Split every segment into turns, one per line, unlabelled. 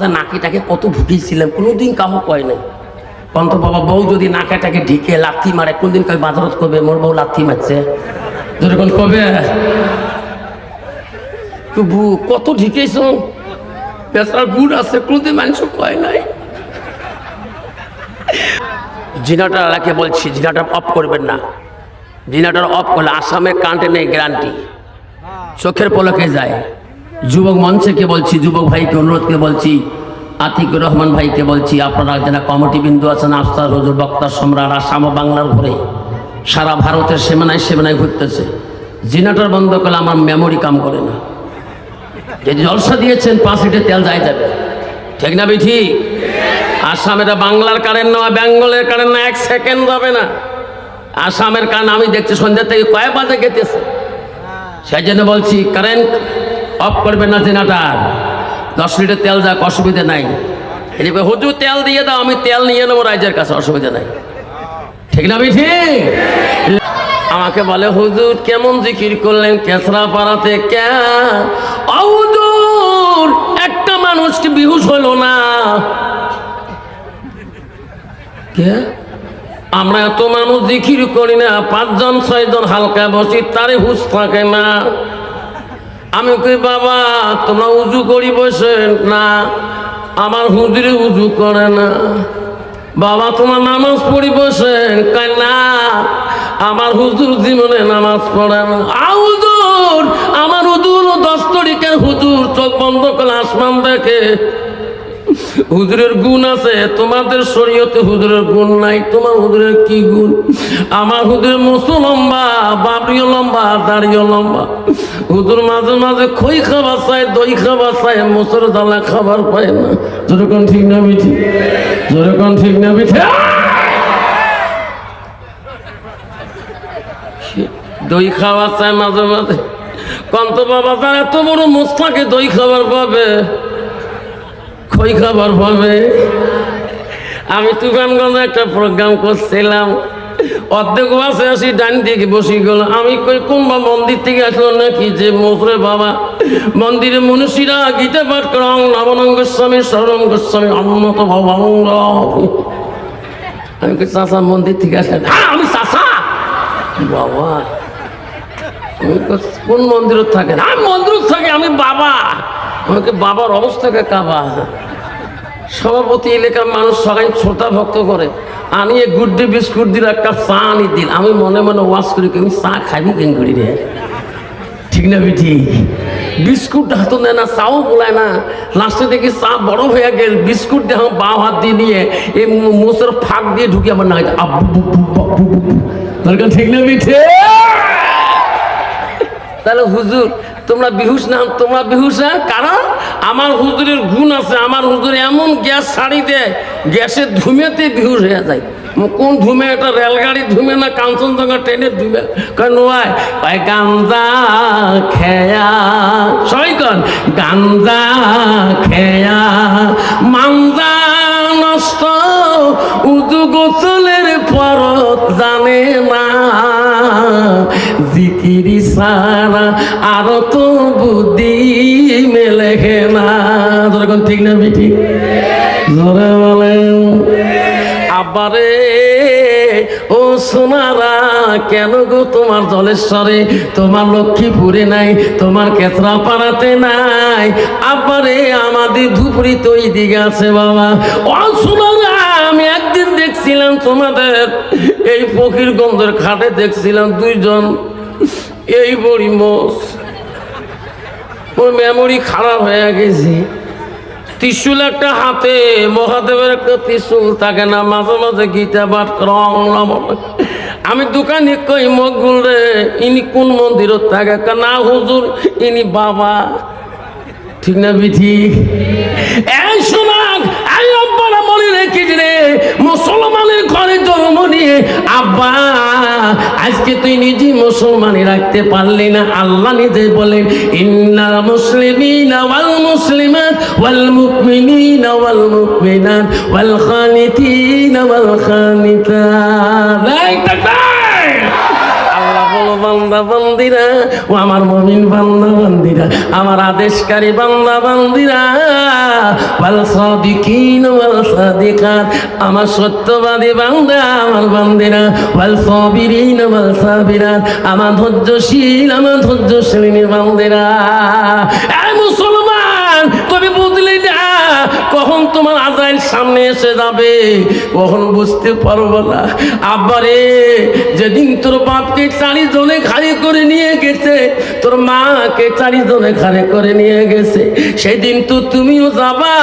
নাকিটাকে কত ভুগিয়েছিলাম, কোনোদিন কাহো কয় নাই। কন্ত বাবা বউ যদি নাকাটাকে ঢিকে লাথি মারে, কোনদিন কয় বাজারত করবে, মোর বউ লাথি মারছে। যেরকম কবে? তো বু- কত ঢিকেছ? পেশার গুড় আছে, কোনোদিন মানুষ কয় নাই। জিনাটা এলাকে বলছি, জিনাটা অফ করবেন না। জিনাটার অফ করলে আসামে কান্টে নেই গ্যারান্টি। চোখের পলকে যায়। যুবক মঞ্চকে বলছি, যুবক ভাইকে অনুরোধকে বলছি, আতিকুর রহমান ভাইকে বলছি, আপনারা যারা কমিটি বিন্দু আছেন আফতার হজুর, বক্তা, সম্রাট, আসাম বাংলার ঘরে, সারা ভারতের সেমানায় সেমানায় ঘুরতেছে। জিনাটার বন্ধ করলে আমার মেমোরি কাম করে না। যে জলসা দিয়েছেন, পাঁচ লিটার তেল যায় যাবে। ঠিক না বিঠি আসামের বাংলার কারেন্ট নয় বেঙ্গলের কারেন্ট না, এক সেকেন্ড যাবে না। আসামের কারণ আমি দেখছি সন্ধ্যা থেকে কয়েক বাজে গেতেছে। সেই জন্য বলছি কারেন্ট অফ করবেন না জেনাটার দশ লিটার তেল যাক, অসুবিধা নাই। এদিকে হুজুর, তেল দিয়ে দাও, আমি তেল নিয়ে নেব, রাইজের কাছে অসুবিধা নাই। ঠিক না, বিঠি? আমাকে বলে, হুজুর, কেমন জিকির করলেন? কেসরা পাড়াতে হুজুর, একটা মানুষ কি বিহুশ হলো না। কে? আমরা এত মানুষ জিকির করি না, পাঁচজন, ছয়জন হালকা বসি, তারে হুশ থাকে না। আমি কই, বাবা, তোমরা উজু করি বসে না, আমার হুজুরি উজু করে না। বাবা, তোমার নামাজ পড়ি বসে, কয়, না, আমার হুজুর জীবনে নামাজ পড়ে না। আ, হুজুর, আমার হুজুর দশ তরিকের হুজুর চোখ বন্ধ করে আসমান দেখে। হুজুরের গুণ আছে, তোমাদের শরীয়তে হুজুরের গুণ নাই, তোমার হুজুরের কি গুণ? আমার হুজুরের মুসু লম্বা, বাবরিও লম্বা, দাড়িও লম্বা। হুজুর মাঝে মাঝে খই খাবার চায়, দই খাবার চায়, মুসুর দালা খাবার পায় না। যেরকম ঠিক না মিঠি? যেরকম ঠিক না মিঠি? দই খাবার চায় মাঝে মাঝে। কন্ত বাবা, তার এত বড় মুস্তাকে দই খাবার পাবে? খই খাবার পাবে। আমি তুফানগঞ্জে একটা প্রোগ্রাম করছিলাম। অর্ধেক বাসে আসি, ডান দিকে বসি গেল। আমি কই কোনবা মন্দির থেকে আসলো নাকি যে মোসরে বাবা? মন্দিরে মনীষীরা গীতা পাঠ করে নবনং গোস্বামী শরণ গোস্বামী অন্নত ভবঙ্গ। আমি কই চাষা মন্দির থেকে আসলেন। হ্যাঁ আমি চাষা বাবা। কোন মন্দিরত থাকেন? আমি মন্দিরত থাকি, আমি বাবা। আমাকে বাবার অবস্থাকে কাবা সভাপতি এলাকার মানুষ সবাই শ্রোতা ভক্ত করে। আমি এক গুড ডে বিস্কুট দিল একটা চা আনি দিল। আমি মনে মনে ওয়াশ করি আমি চা খাবি কেন করি রে? ঠিক না বেটি? বিস্কুট হাত নেয় না, চাও বলায় না। লাস্টে দেখি চা বড় হয়ে গেল। বিস্কুট দেহ বাঁ হাত দিয়ে নিয়ে এই মোসের ফাঁক দিয়ে ঢুকে আমার না ঠিক না বিঠে তাহলে হুজুর, তোমরা বিহুস না, তোমরা বিহুস না কারণ আমার হুজুরের গুণ আছে, আমার হুজুর এমন গ্যাস ছাড়ি দেয়, গ্যাসের ধুমেতে বিহুস হয়ে যায়। কোন ধুমে? এটা রেলগাড়ি ধুমে না কাঞ্চনজঙ্ঘা ট্রেনের ধুমে? কেন ভাই গান্দা খেয়া, সবাই কন গান্দা খেয়া মান্দা নষ্ট উদু গোসলের পরত জানে না। সারা আর তো বুদ্ধি মেলে না। যখন ঠিক না বিঠি জোরে বলেন। আবারে ও সোনারা কেন গো তোমার জলেশ্বরে তোমার লক্ষ্মীপুরে নাই, তোমার কেতরা পাড়াতে নাই। আবারে আমাদের ধুপুরি তো এই দিকে আছে বাবা। ও সোনারা আমি একদিন দেখছিলাম তোমাদের, এই ফকিরগঞ্জের খাটে দেখছিলাম দুইজন। এই বড়ি মোষ। ওর মেমোরি খারাপ হয়ে গেছে। ত্রিশুল একটা হাতে, মহাদেবের একটা ত্রিশুল থাকে না, মাঝে মাঝে গীতা রং আমি দোকানে কই মগুল রে, ইনি কোন মন্দিরত থাকে? না, হুজুর, ইনি বাবা। ঠিক না বিঠি এই শোনাক মনে রেখেছ রে, মুসলমানের ঘরে জন্ম নিয়ে আব্বা আজকে তুই নিজে মুসলমানি রাখতে পারলি না। আল্লাহ নিজে বলেন, ইন্নাল মুসলিমিনা ওয়াল মুসলিমাত ওয়াল মুমিনিনা ওয়াল মুমিনাত ওয়াল খানিতিনা ওয়াল খানিতাত। বান্দা বান্দিরা, ও আমার মমিন বান্দা আমার আদেশকারী বান্দা বান্দিরা। ওয়াল ওয়াল সাদিকাত, আমার সত্যবাদী বান্দা, আমার বান্দিরা। ওয়াল সাবিরিন, ওয়াল সাবিরাত, আমার ধৈর্যশীল, আমার ধৈর্যশীলিনী বান্দিরা। এ মুসলমান কখন তোমার আজাইল সামনে এসে যাবে? কখন বুঝতে পারব না। আব্বারে যেদিন তোর বাপকে চারি জনে খালি করে নিয়ে গেছে, তোর মাকে চারি জনে খালি করে নিয়ে গেছে, সেদিন তো তুমিও যাবা।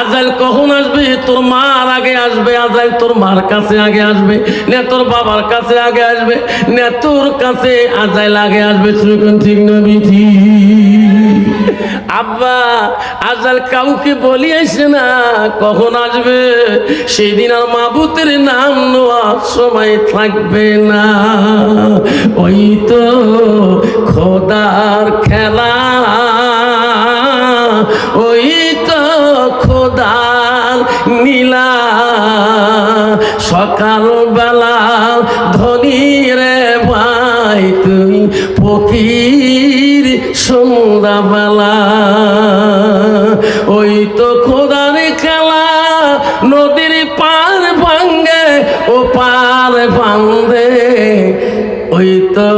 আজাইল কখন আসবে? তোর মার আগে আসবে, আজাইল তোর মার কাছে আগে আসবে, না তোর বাবার কাছে আগে আসবে, না তোর কাছে আজাইল আগে আসবে। কোন ঠিক না বিধি? আব্বা, আজাল কাউকে বলিয়েছে না, কখন আসবে? সেদিন আর মাবুতের নাম নেওয়ার সময় থাকবে না। ওই তো খোদার খেলা। ওই তো খোদার নীলা। সকালবেলা ধনী রে ফকির সন্ধ্যাবেলা। ওই তো খোদার খেলা নদীর পার ভাঙ্গে ও পার ভাঙ্গে ওই তো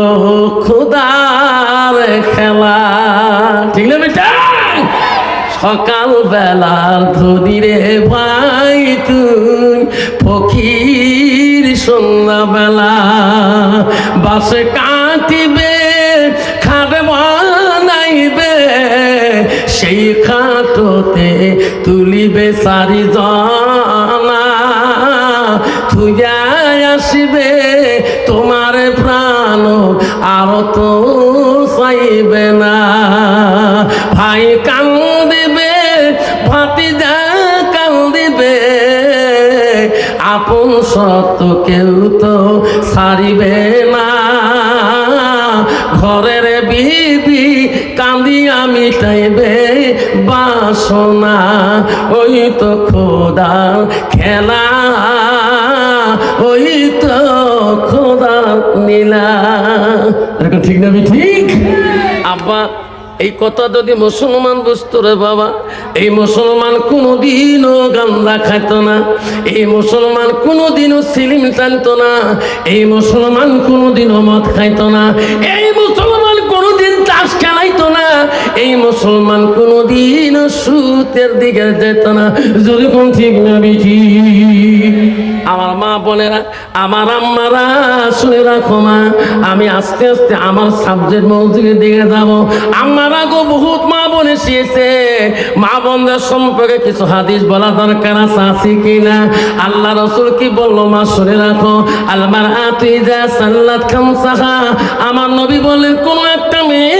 খোদার খেলা। ঠিক না বেটা? সকাল ধরিরে ভাই তুই, ফকির সন্ধ্যাবেলা। বাসে কাটিবে খাবে বানাইবে সেই খাটোতে তুলিবে সারি জনা থুয়াই আসিবে, তোমার প্রাণ আর তো চাইবে না। ভাই কান্দিবে, ভাতিজা কান্দিবে, আপন সত্য কেউ তো সারিবে বাসনা ওই তো খোদা খেলা, ওই তো খোদা নীলা এরকম ঠিক না ঠিক? আব্বা, এই কথা যদি মুসলমান বুঝতো রে বাবা, এই মুসলমান কোনোদিনও গান্দা খাইতো না, এই মুসলমান কোনোদিনও সিলিম টানতো না, এই মুসলমান কোনোদিনও মদ খাইত না, এই মুসলমান কোনোদিন তাস খেলাইতো না। এই মুসলমান কোনোদিনও সুতের দিকে যেত না। যদি কোন ঠিক না বিঠি আমার মা বোনেরা আমার আম্মারা, শুনে রাখো মা, আমি আস্তে আস্তে আমার সাবজেক্ট মৌজুদের দিকে যাব। আমারা গো, বহুত মা বোন এসেছে মা বোনদের সম্পর্কে কিছু হাদিস বলা দরকার আছে আছে কিনা আল্লাহ রসুল কি বলল, মা, শুনে রাখো। আলমার আতুই যা সাল্লাত খামসাহা। আমার নবী বলেন কোন একটা মেয়ে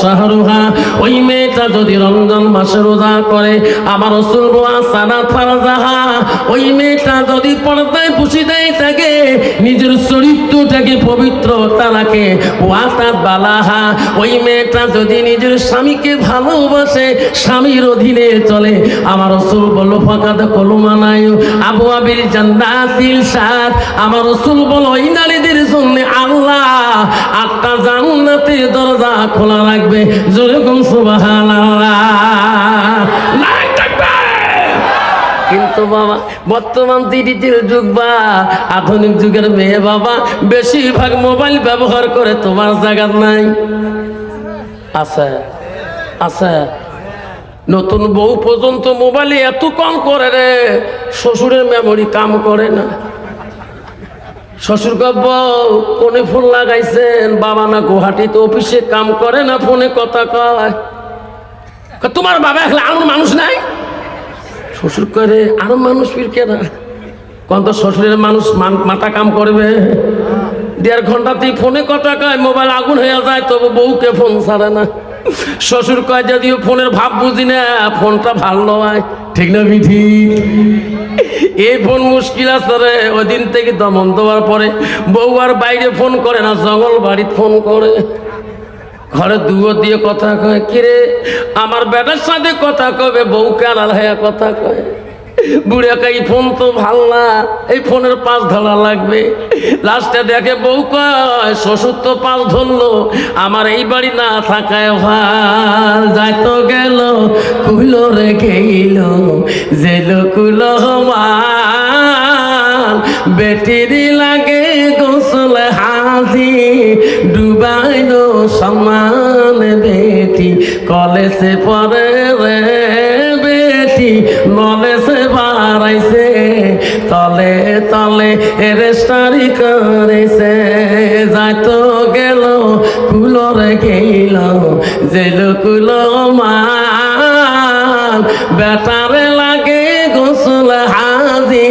শাহরুহা ওই মেয়েটা যদি রমজান মাসে রোজা করে, আমার রসুল সানা ওই মেয়েটা যদি পর্দায় দেয় নিজের চরিত্রটাকে পবিত্র তারাকে ওয়াতাত বালাহা ওই মেয়েটা যদি নিজের স্বামীকে ভালোবাসে, স্বামীর অধীনে চলে, আমার রসুল বলো ফাঁকাত কলমানায় আবু আবির জান্নাতিল সাত আমার রসুল বলো ওই নারীদের জন্য আল্লাহ আটটা জান্নাতের দরজা খোলা রাখবে। যেরকম সুবহানাল্লাহ। কিন্তু বাবা, বর্তমান ডিজিটাল যুগ বা, আধুনিক যুগের মেয়ে বাবা, বেশিরভাগ মোবাইল ব্যবহার করে তোমার জায়গা নাই। আছে আছে। নতুন বউ পর্যন্ত মোবাইলে এত কম করে রে, শ্বশুরের মেমোরি কাম করে না। শ্বশুর গব্ব ফোনে ফোন লাগাইছেন? বাবা না গুয়াহাটিতে অফিসে কাম করে না ফোনে কথা কয়। তোমার বাবা এখন আমার মানুষ নাই? শ্বশুর করে আরও মানুষ ফিরকে না? কোন তো শ্বশুরের মানুষ মাথা কাম করবে। দেড় ঘন্টাতেই ফোনে কথা কয়, মোবাইল আগুন হয়ে যায়, তবু বউকে ফোন ছাড়ে না। শ্বশুর কয়, যদিও ফোনের ভাব বুঝি না, ফোনটা ভালো নয়। ঠিক না বিধি? এই ফোন মুশকিল আছে রে। ওই দিন থেকে দমন দেওয়ার পরে বউ আর বাইরে ফোন করে না, জঙ্গল বাড়িতে ফোন করে। ঘরে দুয়ো দিয়ে কথা কয়, কিরে, আমার বেটার সাথে কথা কবে? বউ আড়াল হয়ে কথা কয়। বুড়ে এই ফোন তো ভালো না। এই ফোনের পাশ ধরা লাগবে। লাস্টে দেখে বউ কয়, শ্বশুর তো পাশ ধরলো, আমার এই বাড়ি না থাকায় ভালো। যাইতো গেল কুলো রে গেল জেল কুলো মাল। বেটিরি লাগে গোসল হাজি, ডুবাইল সমান বেটি। কলেজে পরে রে বেটি নলেজে বাড়াইছে, তলে তলে রেস্টারি করেছে। যাইতো গেল কুলরে গেল জেল কুলো মাল। বেটারে লাগে গোসল হাজি,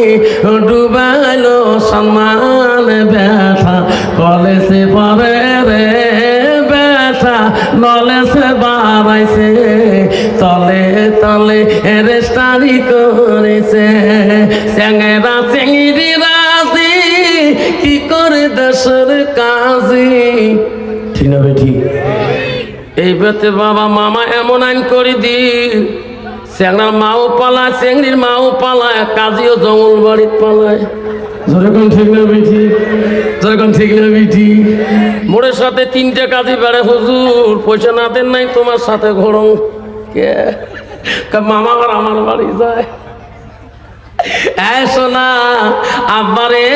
ডুবাইলো সম্মান ব্যথা। কলেজে পরে রে ব্যথা নলেজে বাড়াইছে। তলে রেস্টারি করেছে। স্যাংরা চেঙ্গিরি রাজি, কি করে দেশের কাজী? ঠিক না বেঠি? এই বেতে বাবা মামা এমন আইন করে দিন স্যাংরার মাও পালায়, চেংড়ির মাও পালায় কাজীও জঙ্গল বাড়িত পালায়। যেরকম ঠিক না বেঠি? যেরকম ঠিক না বেঠি? মোড়ের সাথে তিনটে কাজী বেড়ে, হুজুর, পয়সা না দেন নাই তোমার সাথে ঘোরং কে? মামা আবার আমার বাড়ি যায়। সোনা আব্বারে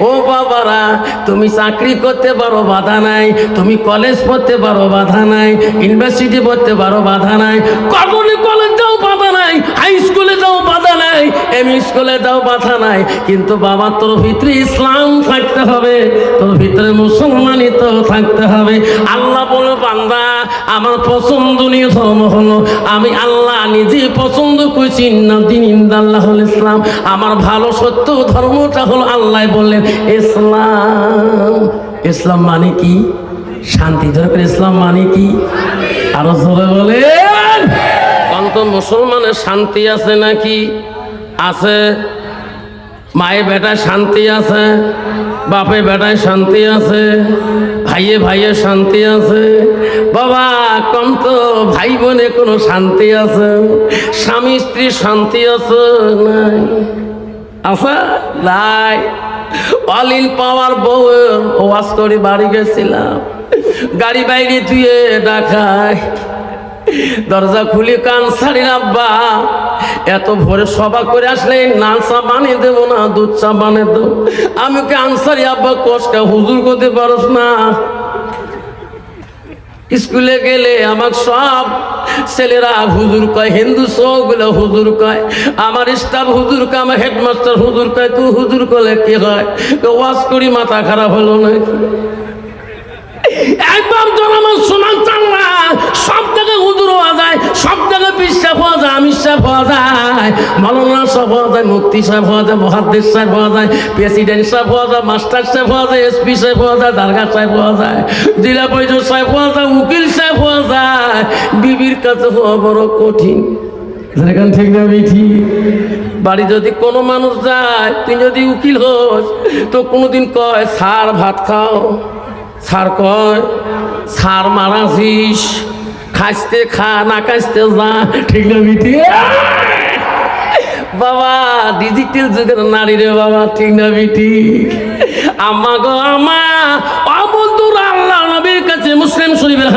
ও বাবারা, তুমি চাকরি করতে পারো, বাধা নাই। তুমি কলেজ পড়তে পারো, বাধা নাই। ইউনিভার্সিটি পড়তে পারো, বাধা নাই। কখনই কলেজ যাও বাধা নাই। হাই স্কুলে যাও, বাধা নাই। এম স্কুলে যাও, বাধা নাই। কিন্তু বাবা, তোর ভিতরে ইসলাম থাকতে হবে। তোর ভিতরে মুসলমানই তো থাকতে হবে। আল্লাহ বলে, বান্দা, আমার পছন্দনীয় ধর্ম হলো, আমি আল্লাহ নিজে পছন্দ করছি, না দিন ইন্দাল্লাহ ইসলাম। আমার ভালো সত্য ধর্মটা হলো আল্লাহ বললেন ইসলাম। ইসলাম মানে কি? শান্তি। ধরে ইসলাম মানে কি? আরও জোরে অন্ত মুসলমানের শান্তি আছে নাকি? আছে। মায়ে বেটায় শান্তি আছে বাপে বেটায় শান্তি আছে ভাইয়ে ভাইয়ে শান্তি আছে। বাবা, কম তো ভাই বোনে কোনো শান্তি আছে, স্বামী স্ত্রী শান্তি আছে নাই? আছে? নাই। অলিল পাওয়ার বউ ওয়াজ করে বাড়ি গেছিলাম। গাড়ি বাইরে ধুয়ে ডাকায় দরজা খুলে কান ছাড়ি আব্বা। এত ভোরে সভা করে আসলে নান চা বানিয়ে দেবো না, দুধ চা বানিয়ে দেবো। আমি কে আনসারি, আব্বা, কষ্ট হুজুর করতে পারস না। স্কুলে গেলে আমার সব ছেলেরা হুজুর কয়, হিন্দু সবগুলো হুজুর কয়, আমার স্টাফ হুজুর কয়, আমার হেডমাস্টার হুজুর কয়, তুই হুজুর কলে কি হয়? ওয়াশ করি, মাথা খারাপ হলো নাকি? একবার আমার সোনার চাল্লা সব জায়গায় হুজুর হওয়া যায় সব জায়গায় বিশ্বাস হওয়া যায় আমির সাহেব হওয়া যায় মৌলানা সাহেব হওয়া যায় মুক্তি সাহেব হওয়া যায় মহাদ্দেশ সাহেব হওয়া যায় প্রেসিডেন্ট সাহেব হওয়া যায় মাস্টার সাহেব হওয়া যায় এসপি সাহেব হওয়া যায় দারগা সাহেব হওয়া যায় জেলা পরিষদ সাহেব হওয়া যায় উকিল সাহেব হওয়া যায় বিবির কাছে হওয়া বড় কঠিন ঠিক না মিঠি বাড়ি যদি কোনো মানুষ যায় তুই যদি উকিল হোস তো কোনোদিন কয় সার ভাত খাও সার কয় সার মারাছিস খাইতে খা, না খাইতে যা। ঠিক না মিটি বাবা ডিজিটাল যুগের নারী রে বাবা, ঠিক না মিটি আমা গো আমা অবন্ধুর আল্লাহ নবীর কাছে মুসলিম শরীফের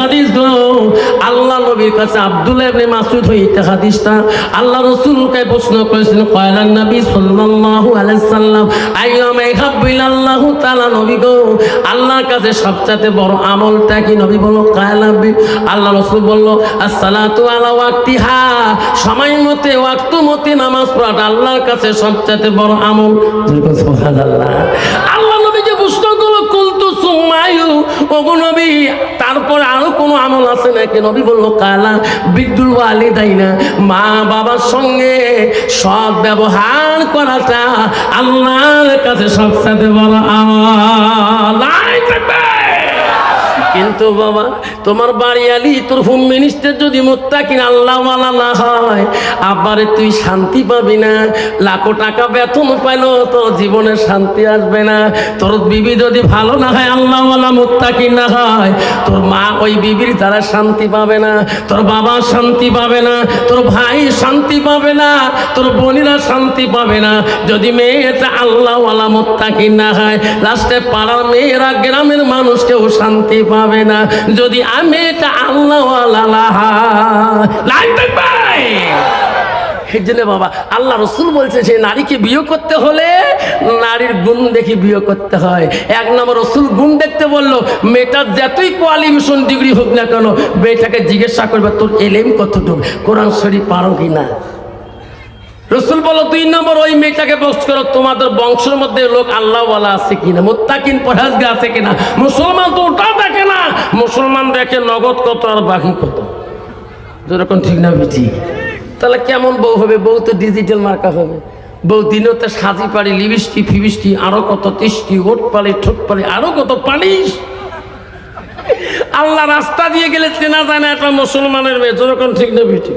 নবীর কাছে আব্দুল্লাহ ইবনে মাসউদ হইতে হাদিসটা আল্লাহ রাসূলকে প্রশ্ন করেছেন কয়লান নবী সাল্লাল্লাহু আলাইহি সাল্লাম, আইয়ামা ইহাব্বিল আল্লাহু তাআলা? নবী গো, আল্লাহর কাছে সবচেয়ে বড় আমলটা কি? নবী বলো কায়লাবি আল্লাহ রাসূল বলল, আসসালাতু আলা ওয়াক্তিহা। সময় মতে, ওয়াক্ত মতে নামাজ পড়াটা আল্লাহর কাছে সবচেয়ে বড় আমল। সুবহানাল্লাহ। আল্লাহ নবী যে প্রশ্ন করল তারপরে আরও কোনো আমল আছে নাকি? নবী বলল, কালা বিদ্যুল আলি দেয় না মা বাবার সঙ্গে সৎ ব্যবহার করাটা আল্লাহর কাছে আমল। নাই থাকবে কিন্তু বাবা, তোমার বাড়ি আলি, তোর হোম মিনিস্টার যদি মোত্তাকিন আল্লাহ মালা না হয়, আবারে তুই শান্তি পাবি না। লাখো টাকা বেতন পাইলো তোর জীবনে শান্তি আসবে না। তোর বিবি যদি ভালো না হয় আল্লাহ মালা মোত্তাকিন না হয়, তোর মা ওই বিবির দ্বারা শান্তি পাবে না। তোর বাবা শান্তি পাবে না। তোর ভাই শান্তি পাবে না। তোর বোনেরা শান্তি পাবে না। যদি মেয়েটা আল্লাহওয়ালা মোত্তাকিন না হয়, লাস্টে পাড়ার মেয়েরা, গ্রামের মানুষ কেউ শান্তি পাবে না। যদি আমি এটা দেখবাই এই জন্য বাবা, আল্লাহ রসুল বলছে নারীকে বিয়ে করতে হলে নারীর গুণ দেখে বিয়ে করতে হয়। এক নম্বর রসুল গুণ দেখতে বলল, মেয়েটার যতই কোয়ালিফিকেশন ডিগ্রি হোক না কেন, মেয়েটাকে জিজ্ঞাসা করবে, তোর এলেম কতটুকু? কোরআন শরীফ পারো কি না? রসুল বলো দুই নম্বর, ওই মেয়েটাকে করো, তোমাদের বংশের মধ্যে লোক আল্লাহওয়ালা আছে কিনা? মোত্তাকিন পরহাজগা আছে কিনা? মুসলমান তো মুসলমান দেখে নগদ কত আর বাকি কত? যেরকম ঠিক না বিটি তাহলে কেমন বউ হবে? বউ তো ডিজিটাল মার্কা হবে। বউ দিনও তো সাজি পারি লিবিষ্টি ফিবিষ্টি আরও কত তিষ্টি, ওট পালি, ঠোঁট পালি, আরও কত পালিস আল্লাহ রাস্তা দিয়ে গেলে চেনা যায় না একটা মুসলমানের মেয়ে। যেরকম ঠিক না বিটি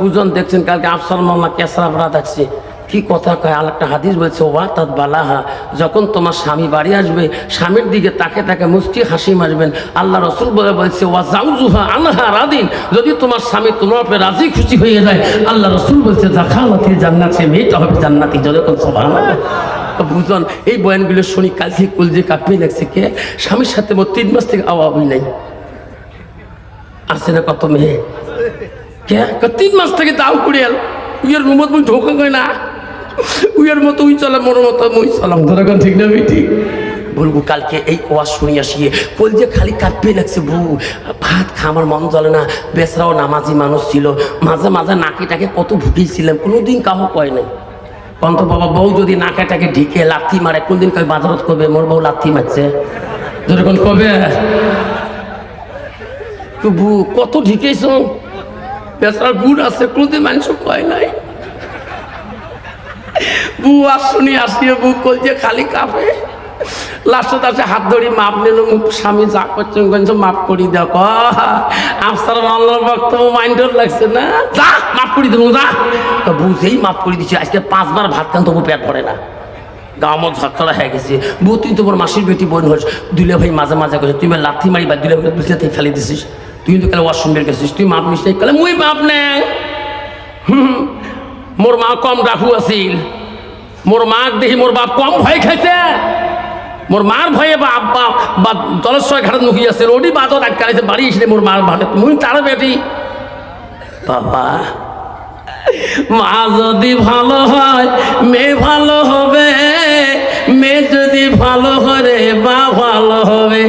বুঝন, দেখছেন কালকে আফসার মামলা কেসরা বরাত আসছে কি কথা কয়? আর একটা হাদিস বলছে ওয়া তাত বালাহা যখন তোমার স্বামী বাড়ি আসবে, স্বামীর দিকে তাকে তাকে মুষ্টি হাসি মারবেন। আল্লাহ রসুল বলে বলছে ওয়া জাউজুহা আনহা রাদিন যদি তোমার স্বামী তোমার উপরে রাজি খুশি হয়ে যায়, আল্লাহ রসুল বলছে জাখালাতি জান্নাত সে মেয়েটা হবে জান্নাতি যখন সবান বুঝন, এই বয়ানগুলো শুনি কাল থেকে কুল যে কাঁপিয়ে লাগছে কে? স্বামীর সাথে মোট তিন মাস থেকে আওয়া নাই। আছে না কত মেয়ে। কে? তিন মাস থেকে দাও করে এল। উইয়ের রুমত মুই ঢোকা না। উইয়ের মতো উই চলে মোর মতো মুই চলাম। ধরে কোন ঠিক না বেটি? বলব কালকে এই কোয়াশ শুনি আসিয়ে কল যে খালি কাঁপবে লাগছে বউ। ভাত খামার মন চলে না। বেসরাও নামাজি মানুষ ছিল। মাঝে মাঝে নাকিটাকে কত ভুগিয়েছিলাম। কোনোদিন কাহো কয় নাই। কন্ত বাবা বউ যদি নাকাটাকে ঢিকে লাথি মারে কোনদিন কয় বাজারত করবে মোর বউ লাথি মারছে। যেরকম কবে? তো বউ কত ঢিকেছ? বেচার গুড় আছে কোনোদিন মানুষ কয় নাই। বউ আর শুনি আসিয়ে বউ কলছে খালি কাঁপে? লাস্টত আছে হাত ধরি মাপ নিল স্বামী যা করছেন কইছে মাপ করি দেখ। আফসার আল্লাহর বক্তব্য লাগছে না? যা, মাপ করি দেবো, যা। বুঝেই মাপ করে দিচ্ছি আজকে পাঁচবার ভাত খান, তবু পেট পড়ে না। গামত ঝাঁকড়া হয়ে গেছে। বউ, তুই তোমার মাসির বেটি বোন হস, দুলে ভাই মাঝে মাঝে কইছে, তুই লাথি মারি বা দুলে ভাই বুঝলে তুই ফেলে দিছিস। তুই তো কালে ওয়াশরুম বের গেছিস তুই মাপ নিস কালে মুই মাপ নে হুম। মোর মা কম ডাকু আছিল। মোর মাক দেখি মোর বাপ কম ভয় খাইছে। মোর মার ভয়ে বা আব্বা বা জলেশ্বর ঘাটে নুকি আছে ওটি বাদত আটকাইছে, বাড়ি এসে মোর মার ভালে মুই তার বেটি। বাবা, মা যদি ভালো হয়, মেয়ে ভালো হবে। মেয়ে যদি ভালো হয় বা ভালো হবে।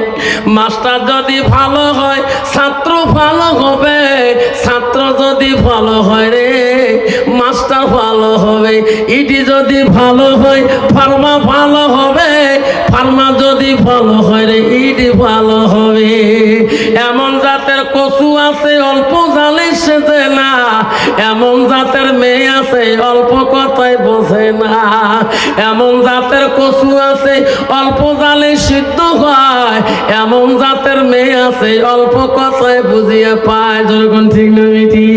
মাস্টার যদি ভালো হয়, ছাত্র ভালো হবে। ছাত্র যদি ভালো হয় যদি ভালো হয়, ফার্মা ভালো হবে। ফার্মা যদি ভালো হয় রে, ইটি ভালো হবে। এমন জাতের কচু আছে, অল্প জালে সেজে না। এমন জাতের মেয়ে আছে, অল্প কথায় বোঝে না। এমন জাতের কচু আছে, অল্প জালে সিদ্ধ হয়। এমন জাতের মেয়ে আছে, অল্প কথায় বুঝিয়ে পায়। যখন ঠিক না মিটি